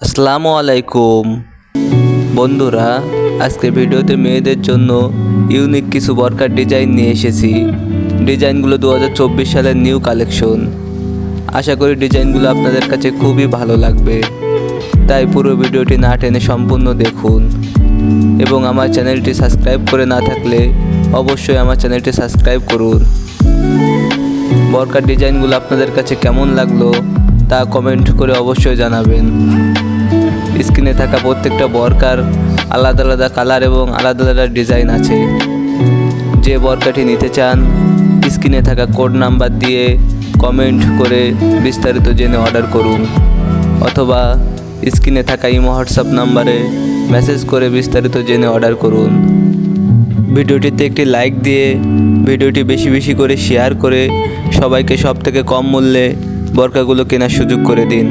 আসসালামু আলাইকুম। বন্ধুরা আজকে ভিডিওতে মেয়েদের জন্য ইউনিক কিছু বরকার ডিজাইন নিয়ে এসেছি। ডিজাইনগুলো দু হাজার চব্বিশ সালের নিউ কালেকশন। আশা করি ডিজাইনগুলো আপনাদের কাছে খুবই ভালো লাগবে। তাই পুরো ভিডিওটি না টেনে সম্পূর্ণ দেখুন। এবং আমার চ্যানেলটি সাবস্ক্রাইব করে না থাকলে অবশ্যই আমার চ্যানেলটি সাবস্ক্রাইব করুন। বরকার ডিজাইনগুলো আপনাদের কাছে কেমন লাগল? তা কমেন্ট করে অবশ্যই জানাবেন। স্ক্রিনে থাকা প্রত্যেকটা বরকার আলাদা আলাদা কালার এবং আলাদা আলাদা ডিজাইন আছে। যে বরকাটি নিতে চান স্ক্রিনে থাকা কোড নাম্বার দিয়ে কমেন্ট করে বিস্তারিত জেনে অর্ডার করুন। অথবা স্ক্রিনে থাকা ইমো হোয়াটসঅ্যাপ নাম্বারে মেসেজ করে বিস্তারিত জেনে অর্ডার করুন। ভিডিওটিতে একটি লাইক দিয়ে ভিডিওটি বেশি বেশি করে শেয়ার করে সবাইকে সব থেকে কম মূল্যে বরকাগুলো কেনার সুযোগ করে দিন।